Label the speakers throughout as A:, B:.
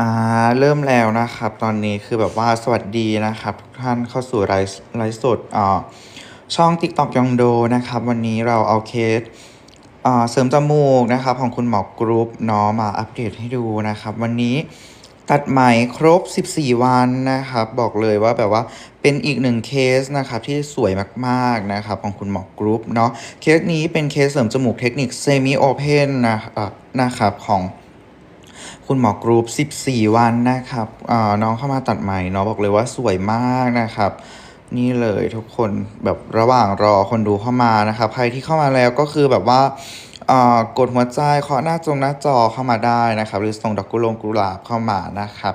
A: อ่าเริ่มแล้วนะครับ ตอนนี้คือแบบว่าสวัสดีนะครับ ทุกท่านเข้าสู่ไลฟ์ไลฟ์สดอ่าช่อง TikTok ยองโดนะครับ วันนี้เราเอาเคสอ่าเสริมจมูกนะครับ ของคุณหมอกรุ๊ปเนาะมาอัปเดตให้ดูนะครับ วันนี้ตัดไหมครบ 14 วันนะครับ บอกเลยว่าแบบว่าเป็นอีกหนึ่งเคสนะครับที่สวยมากๆนะครับของคุณหมอกรุ๊ปเนาะเคสนี้เป็นเคสเสริมจมูกเทคนิคเซมิโอเพนนะครับนะครับของ คุณหมอกรุ๊ป14 วันนะครับอ่าน้องเข้ามาตัดใหม่เนาะบอกเลยว่าสวยมากนะครับ นี่เลยทุกคนแบบระหว่างรอคนดูเข้ามานะครับใครที่เข้ามาแล้วก็คือแบบว่ากดหัวใจเคาะหน้าจงหน้าจอเข้ามาได้นะครับ หรือส่งดอกกุหลงกุหลาบเข้ามานะครับ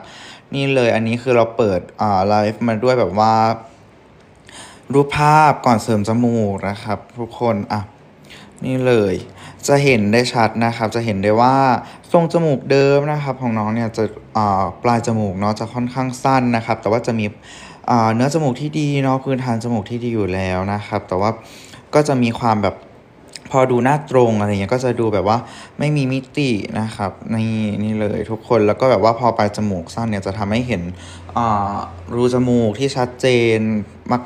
A: นี่เลยอันนี้คือเราเปิดไลฟ์มาด้วยแบบว่า รูปภาพก่อนเสริมจมูกนะครับ ทุกคนอะ นี่เลย จะเห็นได้ชัดนะครับ จะเห็นได้ว่าทรงจมูกเดิมนะครับ ของน้องเนี่ยจะปลายจมูกเนาะจะค่อนข้างสั้นนะครับ แต่ว่าจะมีเนื้อจมูกที่ดีเนาะพื้นฐานจมูกที่ดีอยู่แล้วนะครับ แต่ว่าก็จะมีความแบบพอดูหน้าตรงอะไรเงี้ยก็จะดูแบบว่าไม่มีมิตินะครับนี่นี่เลยทุกคนแล้วก็แบบว่าพอปลายจมูกสั้นเนี่ยจะทำให้เห็นรูจมูกที่ชัดเจน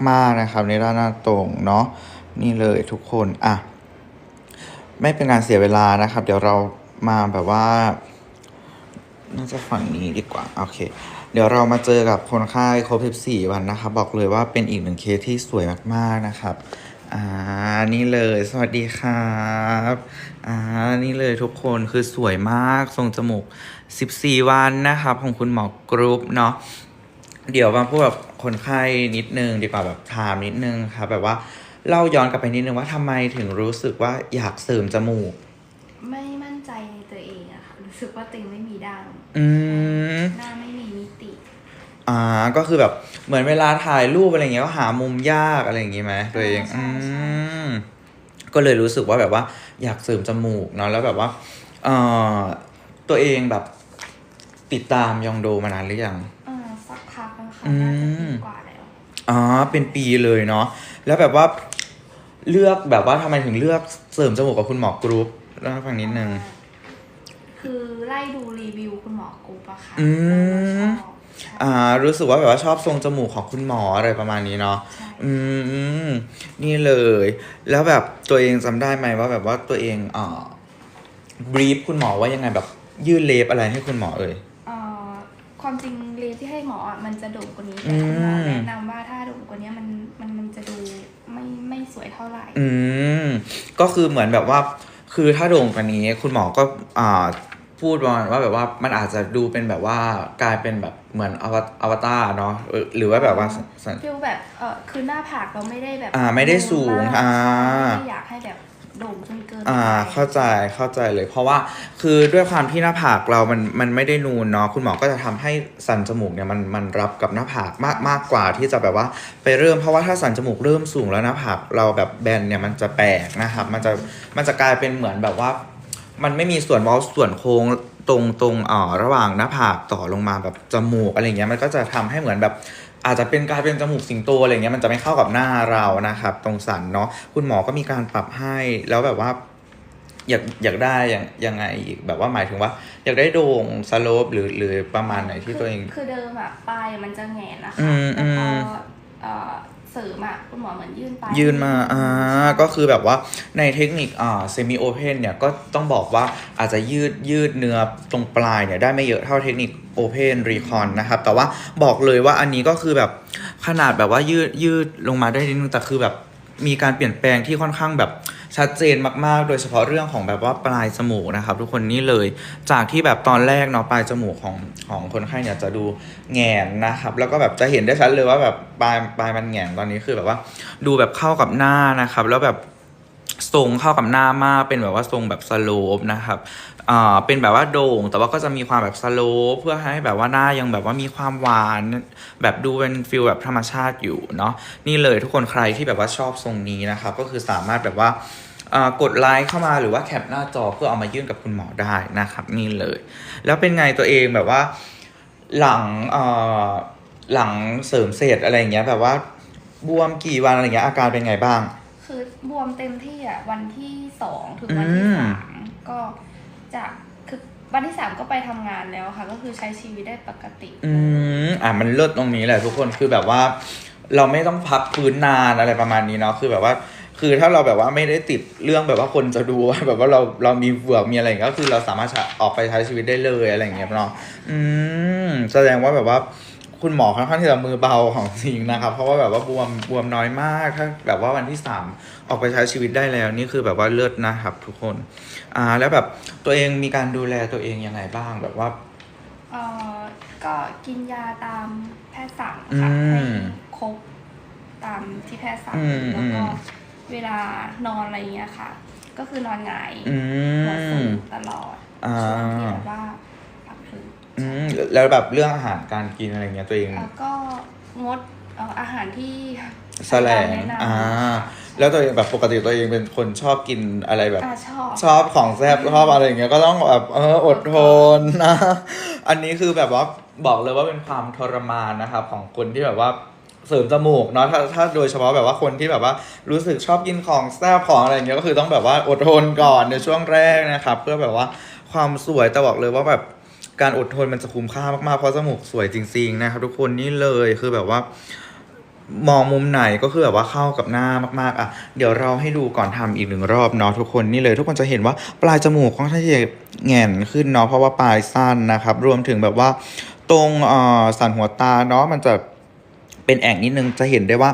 A: มาก ๆนะครับ ในด้านหน้าตรงเนาะนี่เลยทุกคนอะ ไม่เป็นการเสียเวลานะครับ เดี๋ยวเรามาแบบว่า น่าจะฝั่งนี้ดีกว่า โอเค เดี๋ยวเรามาเจอกับคนไข้ครบ14 วันนะครับ บอกเลยว่าเป็นอีกหนึ่งเคสที่สวยมากๆนะครับอ่านี่เลยสวัสดีครับอ่านี่เลยทุกคนคือสวยมากทรงจมูก 14 วันนะครับ ของคุณหมอกรุ๊ปเนาะเดี๋ยวมาพูดแบบคนไข้นิดนึงดีกว่าแบบถามนิดนึงครับแบบว่า เล่าย้อนกลับไปนิดนึงว่าทำไมถึงรู้สึกว่าอยากเสริมจมูก
B: ไม่มั่นใจในตัวเองอะค่ะ รู้สึกว่าตัวเองไม่มีดัง
A: อืม
B: หน้าไม่มีมิติ
A: อ่า ก็คือแบบเหมือนเวลาถ่ายรูปอะไรเงี้ยก็หามุมยากอะไรอย่างงี้ไหมตัวเอง
B: ใช่
A: อื
B: ใช่
A: มก็เลยรู้สึกว่าแบบว่าอยากเสริมจมูกเนาะแล้วแบบว่าเอ่อตัวเองแบบติดตามยองโดมานานหรือยัง
B: เออสักพักแล้วค่ะ
A: อืม
B: น่าจะปีกว่าแล้ว
A: อ๋อเป็นปีเลยเนาะแล้วแบบว่า เลือกแบบว่าทำไมถึงเลือกเสริมจมูกกับคุณหมอกรุ๊ปเล่าให้ฟังนิดนึง
B: คือไล่ดูรีวิวคุณหมอกูปะค่ะ
A: อืม
B: แล้วก็ชอบใช่
A: อ่า รู้สึกว่าแบบว่าชอบทรงจมูกของคุณหมออะไรประมาณนี้เนาะ
B: ใช่
A: อืม นี่เลย แล้วแบบตัวเองจำได้ไหมว่าแบบว่าตัวเองอ่าบรีฟคุณหมอว่ายังไงแบบยื่นเลฟอะไรให้คุณหมอเอ่ย
B: เอ่อ ความจริงเลฟที่ให้หมออะมันจะโด่งกว่านี้
A: อื
B: แต่
A: ม
B: คุณหมอแนะนำว่าถ้าโด่งกว่านี้มันมันมันจะดูไม่ไม่สวยเท่าไหร่
A: อืมก็คือเหมือนแบบว่า คือถ้าโด่งกว่านี้คุณหมอก็อ่าพูดประมาณว่าแบบว่ามันอาจจะดูเป็นแบบว่ากลายเป็นแบบเหมือนอวตอวตารเนาะเออหรือว่าแบบว่าสัญ
B: ฟิลแบบเออคือหน้าผากเราไม่ได้แบบ
A: อ่าไม่ได้สูง
B: มาก
A: อ่า
B: ไม่อยากให้แบบ โด่งจนเกิน
A: อ่าเข้าใจเข้าใจเลยเพราะว่าคือด้วยความที่หน้าผากเรามันมันไม่ได้นูนเนาะคุณหมอก็จะทำให้สันจมูกเนี่ยมันมันรับกับหน้าผากมากมากกว่าที่จะแบบว่าไปเริ่มเพราะว่าถ้าสันจมูกเริ่มสูงแล้วหน้าผากเราแบบแบนเนี่ยมันจะแปลกนะครับมันจะมันจะกลายเป็นเหมือนแบบว่า มันไม่มีส่วนว้าส่วนโค้งตรงตรงอ่าระหว่างหน้าผากต่อลงมาแบบจมูกอะไรเงี้ยมันก็จะทำให้เหมือนแบบ อาจจะเป็นกลายเป็นจมูกสิงโตอะไรเงี้ยมันจะไม่เข้ากับหน้าเรานะครับ ตรงสันเนาะคุณหมอก็มีการปรับให้แล้วแบบว่าอยากอยากได้อย่างยังไงอีกแบบว่าหมายถึงว่า อยากได้โด่งสโลปหรือหรือประมาณไหนที่ตัวเอง
B: คือคือเดิมอะปลายมันจะแหงนนะ
A: อื
B: คะ
A: ม
B: แต่พอ
A: ม
B: เอ่อเสริมอะคุณหมอเหมือนยื่นปลาย
A: ยืนมาอ่าก็คือแบบว่าในเทคนิคอ่าเซมิโอเพนเนี่ยก็ต้องบอกว่าอาจจะยืดยืดเนื้อตรงปลายเนี่ยได้ไม่เยอะเท่าเทคนิคโอเพนรีคอนนะครับ แต่ว่าบอกเลยว่าอันนี้ก็คือแบบขนาดแบบว่ายืดยืดลงมาได้นิดนึงแต่คือแบบ มีการเปลี่ยนแปลงที่ค่อนข้างแบบชัดเจนมากๆ โดยเฉพาะเรื่องของแบบว่าปลายจมูกนะครับทุกคนนี่เลย จากที่แบบตอนแรกเนาะปลายจมูกของของคนไข้เนี่ยจะดูแงนนะครับ แล้วก็แบบจะเห็นได้ชัดเลยว่าแบบปลายปลายมันแงนตอนนี้คือแบบว่าดูแบบเข้ากับหน้านะครับ แล้วแบบทรงเข้ากับหน้ามากเป็นแบบว่าทรงแบบสโลปนะครับ อ่าเป็นแบบว่าโด่ง แต่ว่าก็จะมีความแบบสโลปเพื่อให้แบบว่าหน้ายังแบบว่ามีความหวาน แบบดูเป็นฟิลแบบธรรมชาติอยู่เนาะนี่เลยทุกคนใครที่แบบว่าชอบทรงนี้นะครับก็คือสามารถแบบว่าอ่ากดไลค์เข้ามาหรือว่าแคปหน้าจอเพื่อเอามายื่นกับคุณหมอได้นะครับนี่เลย แล้วเป็นไงตัวเองแบบว่าหลังเอ่อหลังเสริมเสร็จอะไรอย่างเงี้ยแบบว่าบวมกี่วันอะไรเงี้ยอาการเป็นไงบ้าง
B: คือบวมเต็มที่อะวันที่สองถึงวันที่
A: อืม
B: สามก็ จากคือวันที่สามก็ไปทำงานแล้วค่ะ ก็คือใช้ชีวิตได้ปกติ
A: อืมอะมันเลิศตรงนี้แหละทุกคนคือแบบว่า เราไม่ต้องพักพื้นนานอะไรประมาณนี้เนาะคือแบบว่า คือถ้าเราแบบว่าไม่ได้ติดเรื่องแบบว่าคนจะดูว่าแบบว่าเราเรามีเบื่อมีอะไรก็คือเราสามารถออกไปใช้ชีวิตได้เลยอะไรอย่างเงี้ยเนาะอืมแสดงว่าแบบว่า คุณหมอค่อนข้างที่จะมือเบาของจริงนะครับ เพราะว่าแบบว่าบวมบวมน้อยมาก ถ้าแบบว่าวันที่สามออกไปใช้ชีวิตได้แล้วนี่คือแบบว่าเลิศนะครับ ทุกคนอ่าแล้วแบบตัวเองมีการดูแลตัวเองยังไงบ้างแบบว่า
B: เอ่อก็กินยาตามแพทย์สั่งค่ะ
A: อืม
B: ให้ครบตามที่แพทย์สั่ง
A: อืม
B: แล้วก็
A: อืม
B: เวลานอนอะไรเงี้ยค่ะ ก็คือนอนหงาย
A: อื
B: หัวสู
A: ม
B: งตลอด
A: อ่า
B: ช่วงที่แบบว่าพักฟื้น
A: อืมแล้วแบบเรื่องอาหารการกินอะไรเงี้ยตัวเอง
B: แล้วก็งดเอ่ออาหารที่
A: แสลง
B: แนะนำ
A: อ่า แล้วตัวเองแบบปกติตัวเองเป็นคนชอบกินอะไรแบบ
B: อ่าชอบ
A: ชอบของแซ่บชอบอะไรอย่างเงี้ยก็ต้องแบบเอออดทนนะ อันนี้คือแบบว่าบอกเลยว่าเป็นความทรมานนะครับของคนที่แบบว่าเสริมจมูกเนาะถ้าถ้าโดยเฉพาะแบบว่าคนที่แบบว่ารู้สึกชอบกินของแซ่บของอะไรอย่างเงี้ยก็คือต้องแบบว่าอดทนก่อนในช่วงแรกนะครับ เพื่อแบบว่าความสวยแต่บอกเลยว่าแบบ การอดทนมันจะคุ้มค่ามากๆเพราะจมูกสวยจริง ๆ นะครับ ทุกคนนี่เลยคือแบบว่ามองมุมไหนก็คือแบบว่าเข้ากับหน้ามากๆ อะ เดี๋ยวเราให้ดูก่อนทำอีกหนึ่งรอบเนาะทุกคนนี่เลย ทุกคนจะเห็นว่าปลายจมูกค่อนข้างจะแง่นขึ้นเนาะเพราะว่าปลายสั้นนะครับ รวมถึงแบบว่าตรงอ่อสันหัวตาเนาะมันจะเป็นแอ่งนิดนึงจะเห็นได้ว่า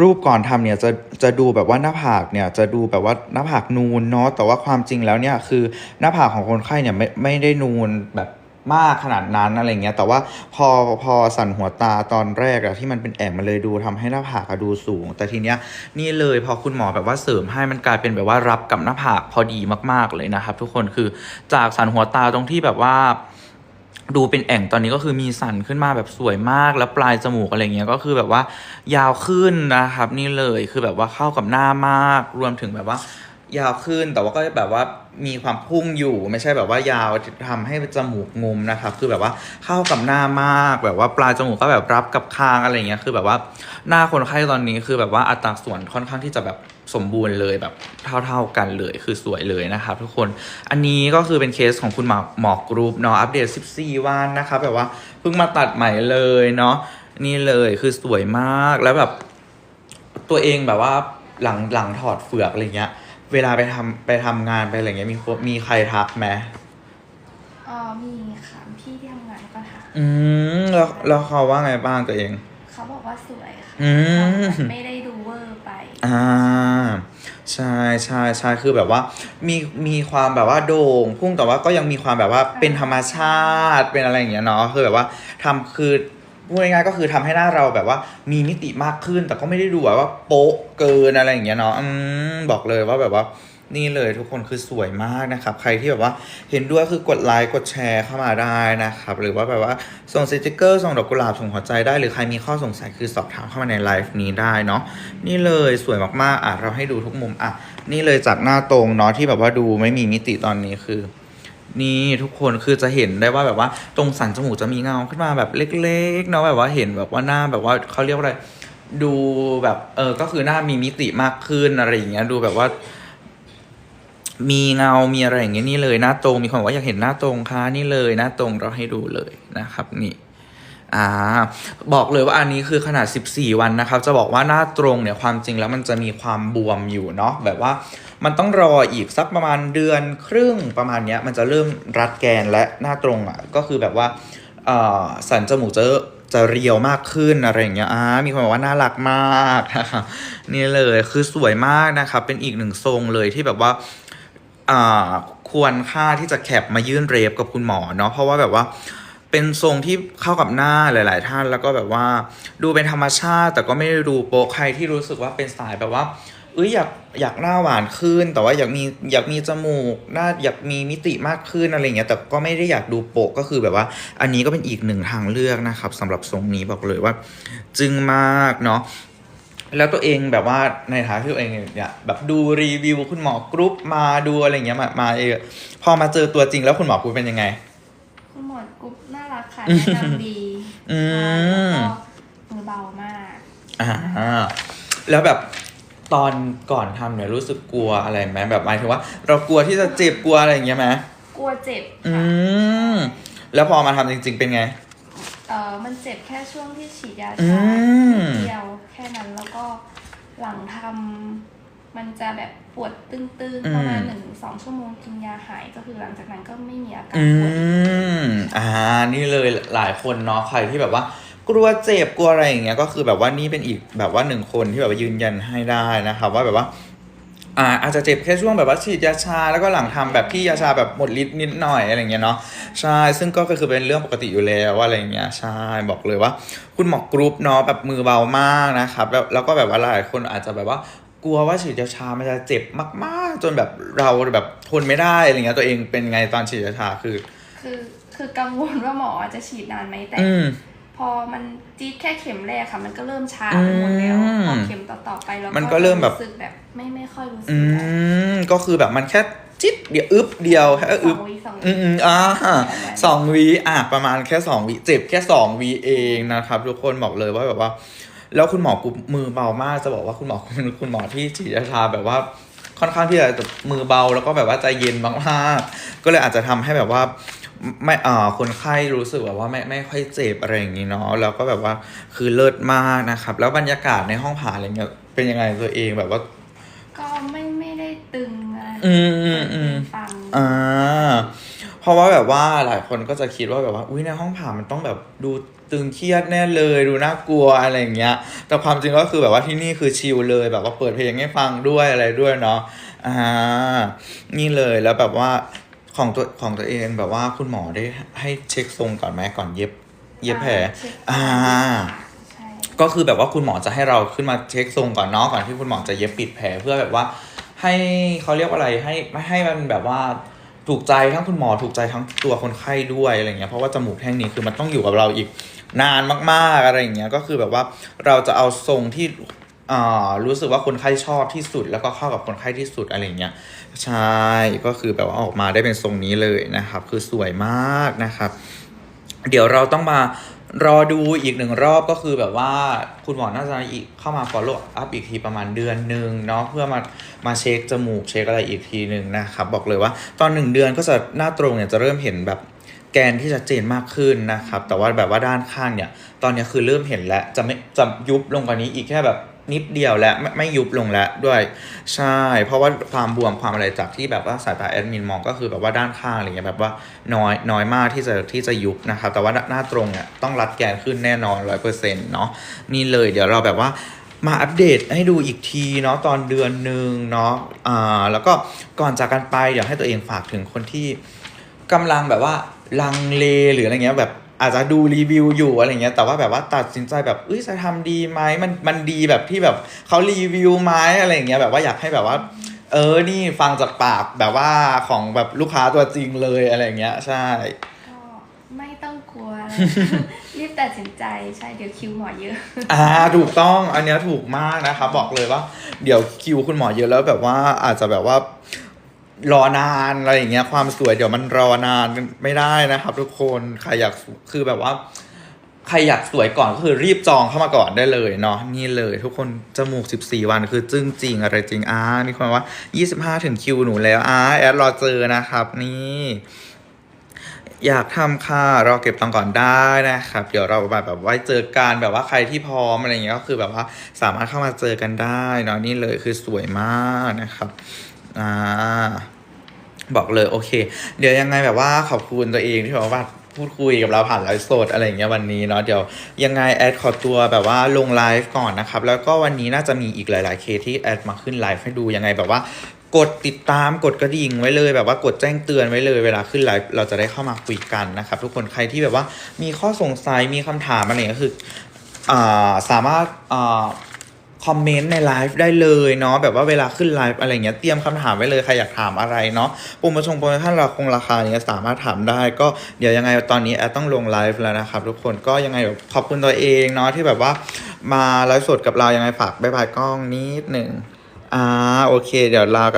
A: รูปก่อนทำเนี่ยจะจะดูแบบว่าหน้าผากเนี่ยจะดูแบบว่าหน้าผากนูนเนาะแต่ว่าความจริงแล้วเนี่ยคือหน้าผากของคนไข้เนี่ยไม่ไม่ได้นูนแบบ มากขนาดนั้นอะไรเงี้ย แต่ว่าพอพอสันหัวตาตอนแรกอะที่มันเป็นแอ่งมันเลยดูทำให้หน้าผากอะดูสูง แต่ทีเนี้ยนี่เลยพอคุณหมอแบบว่าเสริมให้มันกลายเป็นแบบว่ารับกับหน้าผากพอดีมาก ๆเลยนะครับ ทุกคนคือจากสันหัวตาตรงที่แบบว่าดูเป็นแอ่งตอนนี้ก็คือมีสันขึ้นมาแบบสวยมากแล้วปลายจมูกอะไรเงี้ยก็คือแบบว่ายาวขึ้นนะครับ นี่เลยคือแบบว่าเข้ากับหน้ามาก รวมถึงแบบว่ายาวขึ้นแต่ว่าก็แบบว่า มีความพุ่งอยู่ไม่ใช่แบบว่ายาวทำให้จมูกงุมนะครับ คือแบบว่าเข้ากับหน้ามากแบบว่าปลายจมูกก็แบบรับกับคางอะไรเงี้ยคือแบบว่าหน้าคนไข้ตอนนี้คือแบบว่าอัตราส่วนค่อนข้างที่จะแบบสมบูรณ์เลยแบบเท่าๆกันเลยคือสวยเลยนะครับทุกคนอันนี้ก็คือเป็นเคสของคุณหมอหมอกรุ๊ปเนาะอัปเดต 14 วันนะครับแบบว่าเพิ่งมาตัดใหม่เลยเนาะนี่เลยคือสวยมากแล้วแบบตัวเองแบบว่าหลังหลังถอดเฟือกอะไรเงี้ย เวลาไปทำไปทำงานไปอะไรเงี้ยมีคนมีใครทักไหม
B: เอ่อมีค่ะพี่ที่ทำงานก็ถาม
A: อืมแล้วแล้วเขาว่าไงบ้างตัวเอง
B: เขาบอกว่าสวยค่ะ
A: อืม
B: ไม่ได้ดูเวอร์ไป
A: อ่าใช่ใช่ใช่คือแบบว่ามีมีความแบบว่าโด่งพุ่งแต่ว่าก็ยังมีความแบบว่าเป็นธรรมชาติเป็นอะไรอย่างเงี้ยเนาะคือแบบว่าทำคือ พูดง่ายๆก็คือทำให้หน้าเราแบบว่ามีมิติมากขึ้น แต่ก็ไม่ได้ดูแบบว่าโป๊ะเกินอะไรอย่างเงี้ยเนาะอืมบอกเลยว่าแบบว่านี่เลยทุกคนคือสวยมากนะครับ ใครที่แบบว่าเห็นด้วยคือกดไลค์กดแชร์เข้ามาได้นะครับ หรือว่าแบบว่าส่งสติกเกอร์ส่งดอกกุหลาบส่งหัวใจได้ หรือใครมีข้อสงสัยคือสอบถามเข้ามาในไลฟ์นี้ได้เนาะนี่เลยสวยมากๆอะเราให้ดูทุกมุมอะนี่เลยจากหน้าตรงเนาะที่แบบว่าดูไม่มีมิติตอนนี้คือ นี่ทุกคนคือจะเห็นได้ว่าแบบว่าตรงสันจมูกจะมีเงาขึ้นมาแบบเล็กๆเนาะแบบว่าเห็นแบบว่าหน้าแบบว่าเขาเรียกว่าอะไรดูแบบเออก็คือหน้ามีมิติมากขึ้นอะไรอย่างเงี้ยดูแบบว่า มีเงา มีอะไรอย่างเงี้ยนี่เลยหน้าตรงมีคนบอกว่าอยากเห็นหน้าตรงค่ะนี่เลยหน้าตรงเราให้ดูเลยนะครับ นี่อ่าบอกเลยว่าอันนี้คือขนาด 14 วันนะครับ จะบอกว่าหน้าตรงเนี่ยความจริงแล้วมันจะมีความบวมอยู่เนาะแบบว่า มันต้องรออีกสักประมาณเดือนครึ่งประมาณเนี้ยมันจะเริ่มรัดแกนและหน้าตรงอะก็คือแบบว่าสันจมูกจะจะเรียวมากขึ้นอะไรอย่างเงี้ยอ่ามีคนบอกว่าน่ารักมากนะคะนี่เลยคือสวยมากนะครับเป็นอีกหนึ่งทรงเลยที่แบบว่าอ่าควรค่าที่จะแคปมายื่นเรฟกับคุณหมอเนาะเพราะว่าแบบว่าเป็นทรงที่เข้ากับหน้าหลาย ๆ ท่านแล้วก็แบบว่า ดูเป็นธรรมชาติ แต่ก็ไม่ได้ดูโป๊ะใครที่รู้สึกว่าเป็นสายแบบว่า เอ้ยอยากอยากหน้าหวานขึ้น แต่ว่าอยากมีอยากมีจมูกหน้าอยากมีมิติมากขึ้นอะไรเงี้ยแต่ก็ไม่ได้อยากดูโปะก็คือแบบว่า อันนี้ก็เป็นอีกหนึ่งทางเลือกนะครับสำหรับทรงนี้บอกเลยว่า จึงมากเนาะแล้วตัวเองแบบว่าในฐานะที่ตัวเองเนี่ยแบบดูรีวิวคุณหมอกรุ๊ปมาดูอะไรอย่างเงี้ยมามาเองพอมาเจอตัวจริงแล้วคุณหมอกรุ๊ปเป็นยังไง
B: คุณหมอกรุ๊ปน่ารักค่ะแนะนำดี
A: อืม
B: แล้วก็มือเบามาก
A: อ่าแล้วแบบ ตอนก่อนทำเนี่ยรู้สึกกลัวอะไรไหมแบบหมายถึงว่า เรากลัวที่จะเจ็บกลัวอะไรอย่างเงี้ยไหม
B: กกลัวเจ็บ
A: อื
B: ค่ะ
A: มแล้วพอมาทำจริง ๆ เป็นไง
B: เออมันเจ็บแค่ช่วงที่ฉีดยา
A: อื
B: ชา
A: ม
B: นิดเดียวแค่นั้นแล้วก็หลังทำมันจะแบบปวดตึง
A: อืม
B: ๆประมาณหนึ่งสองชั่วโมงกินยาหายก็คือหลังจากนั้นก็ไม่มีอาการ
A: อื
B: ปวดอีก
A: มอ่า นี่เลยหลายคนเนาะใครที่แบบว่า กลัวเจ็บกลัวอะไรอย่างเงี้ยก็คือแบบว่านี่เป็นอีกแบบว่าหนึ่งคนที่แบบว่ายืนยันให้ได้นะครับว่าแบบว่าอ่าอาจจะเจ็บแค่ช่วงแบบว่าฉีดยาชาแล้วก็หลังทำแบบที่ยาชาแบบหมดฤทธิ์นิดหน่อยอะไรอย่างเงี้ยเนาะใช่ซึ่งก็คือเป็นเรื่องปกติอยู่แล้วอะไรอย่างเงี้ยใช่บอกเลยว่า คุณหมอกรุ๊ปเนาะแบบมือเบามากนะครับแล้วแล้วก็แบบว่าหลายคนอาจจะแบบว่ากลัวว่าฉีดยาชามันจะเจ็บมากๆ จนแบบเราแบบทนไม่ได้อะไรเงี้ยตัวเองเป็นไงตอนฉีดยาชาคือ
B: คือคือกังวลว่าหมอจะฉีดนานไหมแต่
A: อืม
B: พอมันจี๊ดแค่เข็มแรกค่ะ มันก็เริ่มชาไปหมดแล้ว
A: อืม
B: พอเข็มต่อๆไปเรา
A: มันก็เริ่มแบบ
B: รู้สึกแบบ ไม่ไม่ค่อยรู้สึ
A: อื
B: กแล้ว
A: มก็คือแบบมันแค่จิ๊ดเดียวอึบเดียวแค่
B: ส
A: อึ
B: อบงวิสอง
A: อื
B: วิ
A: มอืมอ่าสองวีอะประมาณแค่สองวีเจ็บแค่สองวีเองนะครับ ทุกคนบอกเลยว่าแบบว่า แล้วคุณหมอกูมือเบามากจะบอกว่าคุณหมอคุณคุณหมอที่ฉีดยาชาแบบว่าค่อนข้างที่จะมือเบาแล้วก็แบบว่าใจเย็นมากๆก็เลยอาจจะทำให้แบบว่า ไม่อ่าคนไข้รู้สึกแบบว่าไม่ไม่ค่อยเจ็บอะไรอย่างนี้เนาะแล้วก็แบบว่าคือเลิศมากนะครับ แล้วบรรยากาศในห้องผ่าอะไรเงี้ยเป็นยังไงตัวเองแบบว่า
B: ก็ไม่ไม่ได้ตึงอะไร
A: อืมอืมอืม
B: ฟัง
A: อ่าเพราะว่าแบบว่าหลายคนก็จะคิดว่าแบบว่าอุ้ยในห้องผ่ามันต้องแบบดูตึงเครียดแน่เลยดูน่ากลัวอะไรอย่างเงี้ย แต่ความจริงก็คือแบบว่าที่นี่คือชิลเลยแบบว่าเปิดเพลงให้ฟังด้วยอะไรด้วยเนาะอ่านี่เลยแล้วแบบว่า ของตัวของตัวเองแบบว่าคุณหมอได้ให้เช็คทรงก่อนไหมก่อนเย็บ เย็บแผล
B: เช็ค
A: อ่า
B: ใช่
A: ก็คือแบบว่าคุณหมอจะให้เราขึ้นมาเช็คทรงก่อนเนาะก่อนที่คุณหมอจะเย็บปิดแผลเพื่อแบบว่า ให้เขาเรียกว่าอะไรให้ไม่ให้มันแบบว่าถูกใจทั้งคุณหมอถูกใจทั้งตัวคนไข้ด้วยอะไรเงี้ยเพราะว่าจมูกแท่งนี้คือมันต้องอยู่กับเราอีกนานมาก ๆอะไรอย่างเงี้ยก็คือแบบว่าเราจะเอาทรงที่อ่า รู้สึกว่าคนไข้ชอบที่สุด แล้วก็เข้ากับคนไข้ที่สุดอะไรเงี้ยใช่ก็คือแบบว่าออกมาได้เป็นทรงนี้เลยนะครับ คือสวยมากนะครับ เดี๋ยวเราต้องมารอดูอีกหนึ่งรอบก็คือแบบว่าคุณหมอน่าจะอีกเข้ามา follow up อีกทีประมาณเดือนหนึ่งเนาะเพื่อมามาเช็คจมูกเช็คอะไรอีกทีหนึ่งนะครับ บอกเลยว่าตอนหนึ่งเดือนก็จะหน้าตรงเนี่ยจะเริ่มเห็นแบบแกนที่ชัดเจนมากขึ้นนะครับ แต่ว่าแบบว่าด้านข้างเนี่ย ตอนนี้คือเริ่มเห็นแล้วจะไม่จะยุบลงกว่านี้อีกแค่แบบ นิดเดียวแล้วไม่ไม่ยุบลงแล้วด้วยใช่ เพราะว่าความบวมความอะไรจากที่แบบว่าสายตาแอดมินมองก็คือแบบว่าด้านข้างอะไรเงี้ยแบบว่าน้อยน้อยมากที่จะที่จะยุบนะครับแต่ว่าหน้าตรงเนี่ยต้องรัดแกนขึ้นแน่นอนร้อยเปอร์เซ็นต์เนาะนี่เลยเดี๋ยวเราแบบว่ามาอัปเดตให้ดูอีกทีเนาะตอนเดือนหนึ่งเนาะอ่าแล้วก็ก่อนจากกันไปเดี๋ยวให้ตัวเองฝากถึงคนที่กำลังแบบว่าลังเลหรืออะไรเงี้ยแบบ อาจจะดูรีวิวอยู่อะไรเงี้ยแต่ว่าแบบว่าตัดสินใจแบบเอ้ยจะทำดีไหมมันมันดีแบบที่แบบเขารีวิวไหมอะไรอย่างเงี้ยแบบว่าอยากให้แบบว่า เออนี่ฟังจากปากแบบว่าของแบบลูกค้าตัวจริงเลยอะไรอย่างเงี้ยใช่
B: ก็ไม่ต้องกลัวอะไรรีบตัดสินใจใช่เดี๋ยวคิวหมอเยอะ
A: อ่าถูกต้องอันเนี้ยถูกมากนะครับบอกเลยว่า เดี๋ยวคิวคุณหมอเยอะแล้วแบบว่าอาจจะแบบว่า รอนานอะไรอย่างเงี้ยความสวยเดี๋ยวมันรอนานไม่ได้นะครับ ทุกคนใครอยากคือแบบว่า ใครอยากสวยก่อนก็คือรีบจองเข้ามาก่อนได้เลยเนาะนี่เลย ทุกคนจมูก 14 วันคือจึ้งจริงอะไรจริงอ่ามีคนว่า 25 ถึงคิวหนูแล้วอ่าแอดรอเจอนะครับ นี่อยากทำค่ะรอเก็บตังก่อนได้นะครับ เดี๋ยวเราแบบแบบไว้เจอกันแบบว่าใครที่พร้อมอะไรเงี้ยก็คือแบบว่าสามารถเข้ามาเจอกันได้เนาะนี่เลยคือสวยมากนะครับ อ่าบอกเลยโอเค เดี๋ยวยังไงแบบว่าขอบคุณตัวเองที่แบบว่าพูดคุยกับเราผ่านไลฟ์สดอะไรอย่างเงี้ยวันนี้เนาะเดี๋ยวยังไงแอดขอตัวแบบว่าลงไลฟ์ก่อนนะครับ แล้วก็วันนี้น่าจะมีอีกหลาย ๆ เคสที่แอดมาขึ้นไลฟ์ให้ดูยังไงแบบว่ากดติดตามกดกระดิ่งไว้เลยแบบว่ากดแจ้งเตือนไว้เลย เวลาขึ้นไลฟ์เราจะได้เข้ามาคุยกันนะครับทุกคนใครที่แบบว่ามีข้อสงสัยมีคำถามอะไรอย่างเงี้ยคืออ่าสามารถอ่า คอมเมนต์ในไลฟ์ได้เลยเนาะแบบว่าเวลาขึ้นไลฟ์อะไรเงี้ยเตรียมคำถามไว้เลยใครอยากถามอะไรเนาะโปรโมชั่นโปรโมชั่นราคงราคาเนี้ยสามารถถามได้ก็เดี๋ยวยังไงตอนนี้แอดต้องลงไลฟ์แล้วนะครับทุกคนก็ยังไงแบบขอบคุณตัวเองเนาะที่แบบว่ามาไลฟ์สดกับเรายังไงฝากบายบายกล้องนิดหนึ่งอ่าโอเค เดี๋ยวลากัน